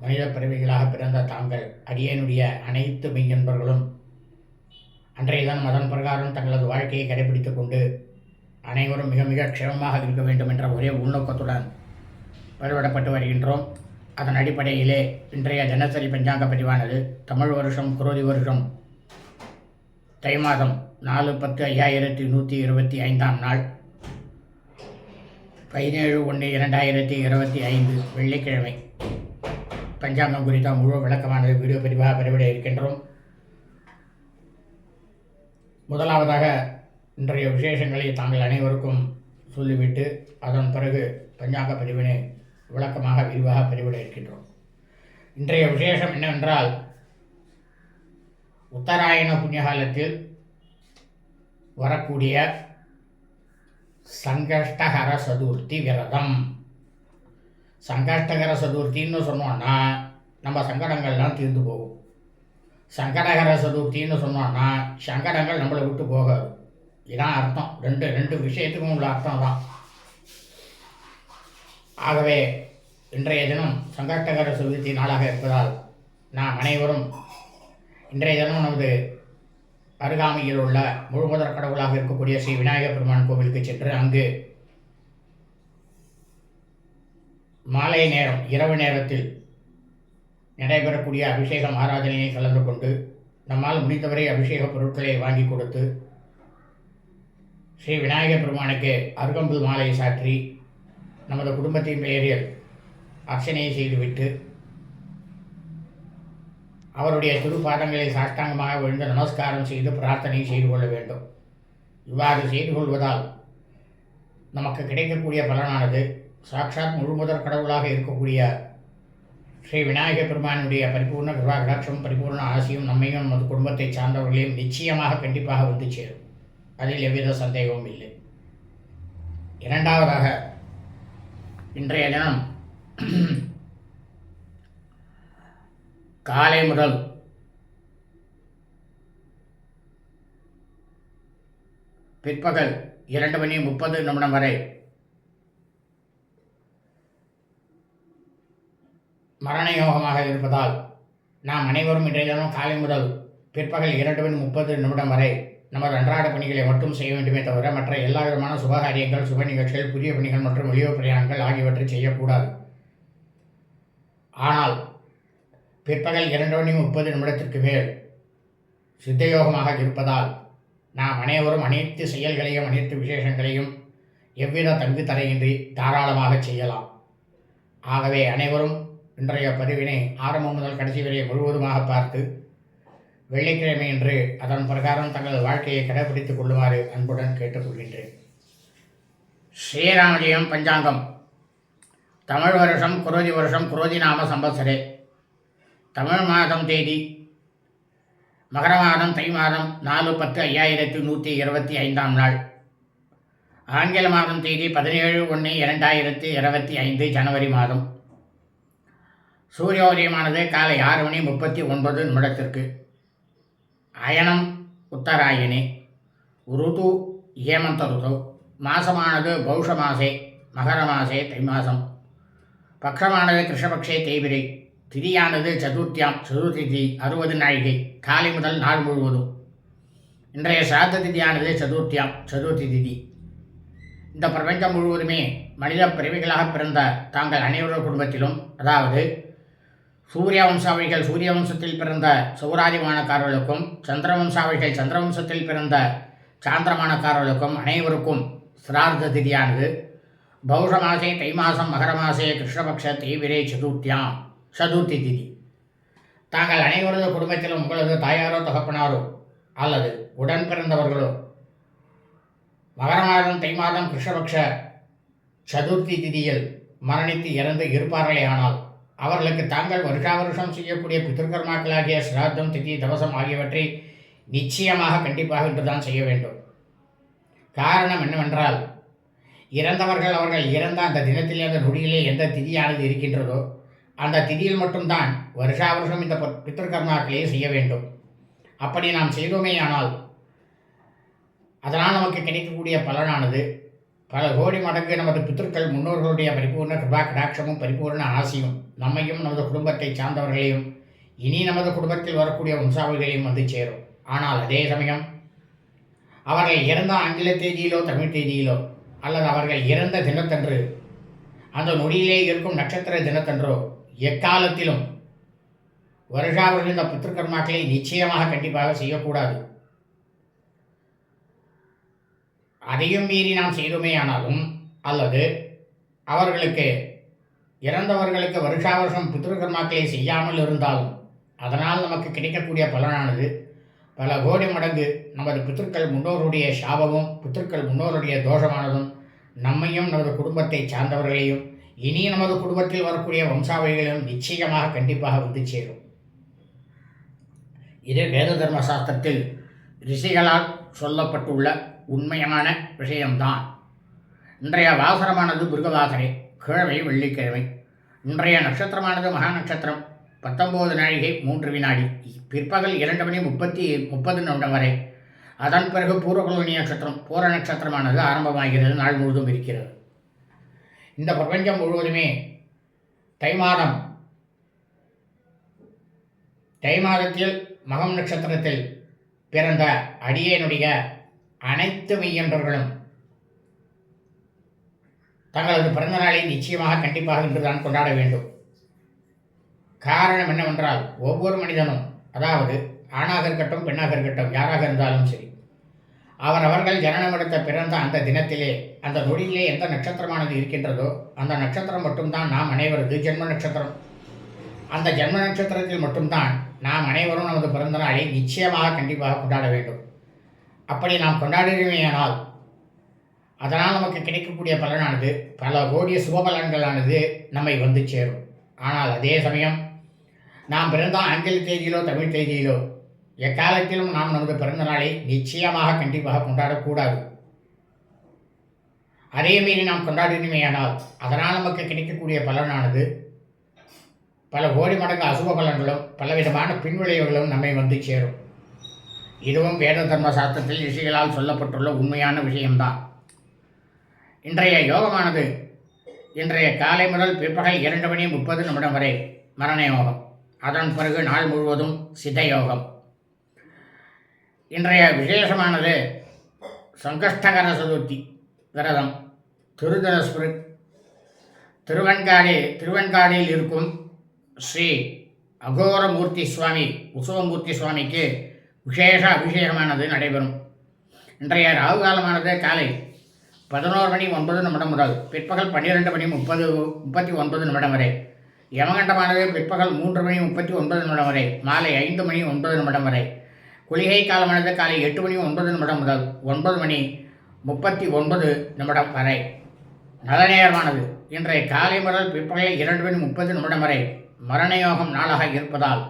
மனித பிறவிகளாக பிறந்த தாங்கள் அடியனுடைய அனைத்து மெய்யன்பர்களும் அன்றைய மதன் பிரகாரம் தங்களது வாழ்க்கையை கடைபிடித்துக் கொண்டு அனைவரும் மிக மிக க்ஷேமமாக இருக்க வேண்டும் என்ற ஒரே உள்நோக்கத்துடன் வழிபடப்பட்டு வருகின்றோம். அதன் அடிப்படையிலே இன்றைய தினசரி பஞ்சாங்க பதிவானது தமிழ் வருஷம் குரோதி வருஷம் தை மாதம் நாலு பத்து ஐயாயிரத்தி நூற்றி இருபத்தி ஐந்தாம் நாள் பதினேழு ஒன்று இரண்டாயிரத்தி இருபத்தி ஐந்து வெள்ளிக்கிழமை. பஞ்சாங்கம் குறித்த முழு விளக்கமானது வீடியோ பதிவாக பெறவிட இருக்கின்றோம். முதலாவதாக இன்றைய விசேஷங்களை தாங்கள் அனைவருக்கும் சொல்லிவிட்டு அதன் பிறகு பஞ்சாங்க பதிவினை விளக்கமாக விரிவாக பதிவிட இருக்கின்றோம். இன்றைய விசேஷம் என்னவென்றால் உத்தராயண புண்ணியகாலத்தில் வரக்கூடிய சங்கஷ்டஹர சதுர்த்தி விரதம். சங்கஷ்டகர சதுர்த்தின்னு சொன்னோன்னா நம்ம சங்கடங்கள்லாம் தீர்ந்து போகும். சங்கடகர சதுர்த்தின்னு சொன்னோன்னா சங்கடங்கள் நம்மளை விட்டு போகாது. இதான் அர்த்தம். ரெண்டு ரெண்டு விஷயத்துக்கும் உள்ள அர்த்தம் தான் ஆகவே இன்றைய தினம் சங்கஷ்டகர சதுர்த்தி நாளாக இருப்பதால் நாம் அனைவரும் இன்றைய தினம் நமது அருகாமையில் உள்ள முழுமுதற் கடவுளாக இருக்கக்கூடிய ஸ்ரீ விநாயகர் பெருமான் கோவிலுக்கு சென்று அங்கு மாலை நேரம் இரவு நேரத்தில் நடைபெறக்கூடிய அபிஷேகம் ஆராதனையை கலந்து கொண்டு நம்மால் முடிந்தவரை அபிஷேக பொருட்களை வாங்கி கொடுத்து ஸ்ரீ விநாயகர் பெருமானுக்கு அருகம்புல் மாலை சாற்றி நமது குடும்பத்தின் பெயரில் அர்ச்சனையை செய்துவிட்டு அவருடைய திருப்பாதங்களை சாஷ்டாங்கமாக விழுந்து நமஸ்காரம் செய்து பிரார்த்தனை செய்து கொள்ள வேண்டும். இவ்வாறு செய்து கொள்வதால் நமக்கு கிடைக்கக்கூடிய பலனானது சாட்சாத் முழுமுதற் கடவுளாக இருக்கக்கூடிய ஸ்ரீ விநாயக பெருமானுடைய பரிபூர்ண கிருபா கடாட்சம் பரிபூர்ண ஆசியும் நம்மையும் நமது குடும்பத்தை சார்ந்தவர்களையும் நிச்சயமாக கண்டிப்பாக வந்து சேரும். அதில் எவ்வித சந்தேகமும் இல்லை. இரண்டாவதாக இன்றைய தினம் காலை முதல் பிற்பகல் இரண்டு மணி முப்பது நிமிடம் வரை மரண யோகமாக இருப்பதால் நாம் அனைவரும் இன்றைய தினம் காலை முதல் பிற்பகல் இரண்டு மணி முப்பது நிமிடம் வரை நமது அன்றாட பணிகளை மட்டும் செய்ய வேண்டுமே தவிர மற்ற எல்லா விதமான சுபகாரியங்கள் சுப நிகழ்ச்சிகள் புதிய பணிகள் மற்றும் வெளியூர் பிரயாணங்கள் ஆகியவற்றை செய்யக்கூடாது. ஆனால் பிற்பகல் இரண்டு மணி முப்பது நிமிடத்திற்கு மேல் சித்தயோகமாக இருப்பதால் நாம் அனைவரும் அனைத்து செயல்களையும் அனைத்து விசேஷங்களையும் எவ்வித தங்கு தடையின்றி தாராளமாக செய்யலாம். ஆகவே அனைவரும் இன்றைய பதிவினை ஆரம்பம் முதல் கடைசி வரை முழுவதுமாக பார்த்து வெள்ளிக்கிழமை என்று அதன் பிரகாரம் தங்களது வாழ்க்கையை கடைபிடித்துக் கொள்ளுமாறு அன்புடன் கேட்டுக்கொள்கின்றேன். ஸ்ரீராமஜயம் பஞ்சாங்கம். தமிழ் வருஷம் குரோதி வருஷம் குரோதி நாம சம்பத்சரே. தமிழ் மாதம் தேதி மகர மாதம் தை மாதம் நாலு பத்து ஐயாயிரத்தி நூற்றி இருபத்தி ஐந்தாம் நாள். ஆங்கில மாதம் தேதி பதினேழு ஒன்று இரண்டாயிரத்தி இருபத்தி ஐந்து ஜனவரி மாதம். சூரியோதயமானது காலை ஆறு மணி முப்பத்தி ஒன்பது நிமிடத்திற்கு. அயனம் உத்தராயணி ருது ஹேமந்த ருது மாசமானது பௌஷ மாசே மகர மாசே தைமாசம் பக்ஷமானது கிருஷ்ணபக்ஷே தேய்பிரை திதியானது சதுர்த்தியாம் சதுர்த்தி அறுபது நாழிகை காலை முதல் நாள் முழுவதும். இன்றைய சிராத்த திதியானது சதுர்த்தியாம் சதுர்த்தி திதி. இந்த பிரபஞ்சம் முழுவதுமே மனித பிறவிகளாக பிறந்த தாங்கள் அனைவரது குடும்பத்திலும் அதாவது சூரிய வம்சாவிகள் சூரிய வம்சத்தில் பிறந்த சௌராதிமானக்காரர்களுக்கும் சந்திர வம்சாவளிகள் சந்திர வம்சத்தில் பிறந்த சாந்திரமானக்காரர்களுக்கும் அனைவருக்கும் சிரார்த்த திதியானது. பௌஷ மாசே தை மாசம் மகர மாசே கிருஷ்ணபக்ஷ தேவிரே சதுர்த்தியாம் சதுர்த்தி திதி. தாங்கள் அனைவரது குடும்பத்திலும் உங்களது தாயாரோ தகப்பனாரோ அல்லது உடன் பிறந்தவர்களோ மகர மாதம் தை மாதம் கிருஷ்ணபக்ஷ சதுர்த்தி திதியில் மரணித்து இறந்து இருப்பார்களே ஆனால் அவர்களுக்கு தாங்கள் வருஷா வருஷம் செய்யக்கூடிய பித்திருக்கர்மாக்களாகிய சிராத்தம் திதி தவசம் ஆகியவற்றை நிச்சயமாக கண்டிப்பாக இன்றுதான் செய்ய வேண்டும். காரணம் என்னவென்றால் இறந்தவர்கள் அவர்கள் இறந்த அந்த தினத்திலே அந்த நொடியிலே எந்த திதியானது இருக்கின்றதோ அந்த திதியில் மட்டும்தான் வருஷா வருஷம் இந்த ப- செய்ய வேண்டும். அப்படி நாம் செய்தோமேயானால் அதனால் நமக்கு கிடைக்கக்கூடிய பலனானது பல கோடி மடங்கு நமது பித்தர்கள் முன்னோர்களுடைய பரிபூர்ண கிருபா கடாட்சமும் பரிபூர்ண ஆசியும் நம்மையும் நமது குடும்பத்தை சார்ந்தவர்களையும் இனி நமது குடும்பத்தில் வரக்கூடிய வம்சாவளிகளையும் வந்து சேரும். ஆனால் அதே சமயம் அவர்கள் இறந்த ஆங்கில தேதியிலோ தமிழ் தேதியிலோ அல்லது அவர்கள் இறந்த தினத்தன்று அந்த நொடியிலே இருக்கும் நட்சத்திர தினத்தன்றோ எக்காலத்திலும் வருஷாவர்கள் இந்த பித்திருக்கர்மாக்களை நிச்சயமாக கண்டிப்பாக செய்யக்கூடாது. அதையும் மீறி நாம் செய்துமே ஆனாலும் அல்லது அவர்களுக்கு இறந்தவர்களுக்கு வருஷா வருஷம் பித்ருகர்மாக்களை செய்யாமல் இருந்தாலும் அதனால் நமக்கு கிடைக்கக்கூடிய பலனானது பல கோடி மடங்கு நமது பித்திருக்கள் முன்னோருடைய சாபமும் பித்திருக்கள் முன்னோருடைய தோஷமானதும் நம்மையும் நமது குடும்பத்தை சார்ந்தவர்களையும் இனி நமது குடும்பத்தில் வரக்கூடிய வம்சாவளிகளையும் நிச்சயமாக கண்டிப்பாக வந்து சேரும். இது வேத தர்ம சாஸ்திரத்தில் ரிஷிகளால் சொல்லப்பட்டுள்ள உண்மையான விஷயம்தான். இன்றைய வாசரமானது புருகவாசரே கிழமை வெள்ளிக்கிழமை. இன்றைய நட்சத்திரமானது மகா நட்சத்திரம். பத்தொம்போது நாழிகை மூன்று வினாடி. பிற்பகல் இரண்டு மணி முப்பத்தி முப்பது நிமிடம் வரை. அதன் பிறகு பூர்வகுலோனி நட்சத்திரம் பூர நட்சத்திரமானது ஆரம்பமாகிறது நாள் முழுவதும் இருக்கிறது. இந்த பிரபஞ்சம் முழுவதுமே தை மாதம் தை மாதத்தில் மகம் நட்சத்திரத்தில் பிறந்த அடியேனுடைய அனைத்து மெய்யன்பர்களும் தங்களது பிறந்த நாளை நிச்சயமாக கண்டிப்பாக இன்றுதான் கொண்டாட வேண்டும். காரணம் என்னவென்றால் ஒவ்வொரு மனிதனும் அதாவது ஆணாக இருக்கட்டும் பெண்ணாக இருக்கட்டும் யாராக இருந்தாலும் சரி அவரவர்கள் ஜனனம் எடுத்த பிறந்த அந்த தினத்திலே அந்த நொடியிலே எந்த நட்சத்திரமானது இருக்கின்றதோ அந்த நட்சத்திரம் மட்டும்தான் நாம் அனைவரது ஜென்ம நட்சத்திரம். அந்த ஜென்ம நட்சத்திரத்தில் மட்டும்தான் நாம் அனைவரும் நமது பிறந்த நாளை நிச்சயமாக கண்டிப்பாக கொண்டாட வேண்டும். அப்படி நாம் கொண்டாடுகிறோமேயானால் அதனால் நமக்கு கிடைக்கக்கூடிய பலனானது பல கோடிய சுபபலன்களானது நம்மை வந்து சேரும். ஆனால் அதே சமயம் நாம் பிறந்த ஆங்கில தேதியிலோ தமிழ் தேதியிலோ எக்காலத்திலும் நாம் நமது பிறந்த நாளை நிச்சயமாக கண்டிப்பாக கொண்டாடக்கூடாது. அதே மீறி நாம் கொண்டாடினமேயானால் அதனால் நமக்கு கிடைக்கக்கூடிய பலனானது பல கோடி மடங்கு அசுப பலன்களும் பலவிதமான பின்விளைவுகளும் நம்மை வந்து சேரும். இதுவும் வேத தர்ம சாஸ்திரத்தில் ரிஷிகளால் சொல்லப்பட்டுள்ள உண்மையான விஷயம்தான். இன்றைய யோகமானது இன்றைய காலை முதல் பிற்பகல் இரண்டு மணி முப்பது நிமிடம் வரை மரண யோகம். அதன் பிறகு நாள் முழுவதும் சித்த யோகம். இன்றைய விசேஷமானது சங்கஷ்டகர சதுர்த்தி விரதம். திருதனஸ்புரி திருவெண்காடி திருவெண்காடியில் இருக்கும் ஸ்ரீ அகோரமூர்த்தி சுவாமி உசவமூர்த்தி சுவாமிக்கு விசேஷ அபிஷேகமானது நடைபெறும். இன்றைய ராகு காலமானது காலை பதினோரு மணி ஒன்பது நிமிடம் முதல் பிற்பகல் பன்னிரெண்டு மணி முப்பது முப்பத்தி ஒன்பது நிமிடம் வரை. யமகண்டமானது பிற்பகல் மூன்று மணி முப்பத்தி ஒன்பது நிமிடம் வரை மாலை ஐந்து மணி ஒன்பது நிமிடம் வரை. குளிகை காலமானது காலை எட்டு மணி ஒன்பது நிமிடம் முதல் ஒன்பது மணி முப்பத்தி ஒன்பது நிமிடம் வரை. நல்ல நேரமானது இன்றைய காலை முதல் பிற்பகல் இரண்டு மணி முப்பது நிமிடம் வரை மரணயோகம் நாளாக இருப்பதால்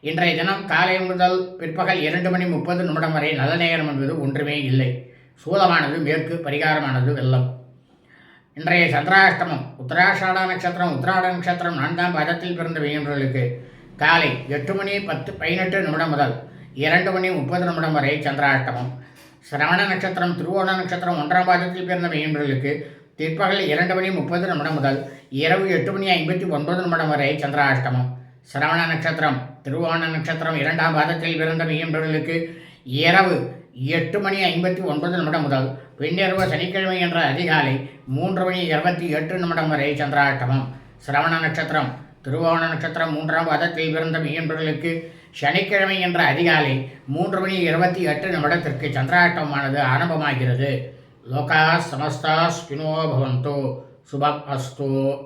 இன்றைய தினம் காலை முதல் பிற்பகல் இரண்டு மணி முப்பது நிமிடம் வரை நல்ல நேரம் என்பது ஒன்றுமே இல்லை. சூலமானது மேற்கு பரிகாரமானது வெள்ளம். இன்றைய சந்திராஷ்டமம் உத்தராஷாட நட்சத்திரம் உத்திராட நட்சத்திரம் நான்காம் பாதத்தில் பிறந்த வெயின்றவர்களுக்கு காலை எட்டு மணி பத்து பதினெட்டு நிமிடம் முதல் இரண்டு மணி முப்பது நிமிடம் வரை சந்திராஷ்டமம். சிரவண நட்சத்திரம் திருவோண நட்சத்திரம் ஒன்றாம் பாதத்தில் பிறந்த வெயின்றவர்களுக்கு பிற்பகல் இரண்டு மணி முப்பது நிமிடம் முதல் இரவு எட்டு மணி ஐம்பத்தி ஒன்பது நிமிடம் வரை சந்திராஷ்டமம். சிரவண நட்சத்திரம் திருவோண நட்சத்திரம் இரண்டாம் பாதத்தில் பிறந்த மீன்பர்களுக்கு இரவு எட்டு மணி ஐம்பத்தி ஒன்பது நிமிடம் முதல் பின்னிரவு சனிக்கிழமை என்ற அதிகாலை மூன்று மணி இருபத்தி எட்டு நிமிடம் வரை சந்திராட்டமம் சிரவண நட்சத்திரம் திருவோண நட்சத்திரம் மூன்றாம் பாதத்தில் பிறந்த மீன்பர்களுக்கு சனிக்கிழமை என்ற அதிகாலை மூன்று மணி இருபத்தி எட்டு நிமிடத்திற்கு சந்திராட்டமானது ஆரம்பமாகிறது. லோகா சமஸ்தா ஸ்பினோ பவந்தோ. சுபம் அஸ்தோ.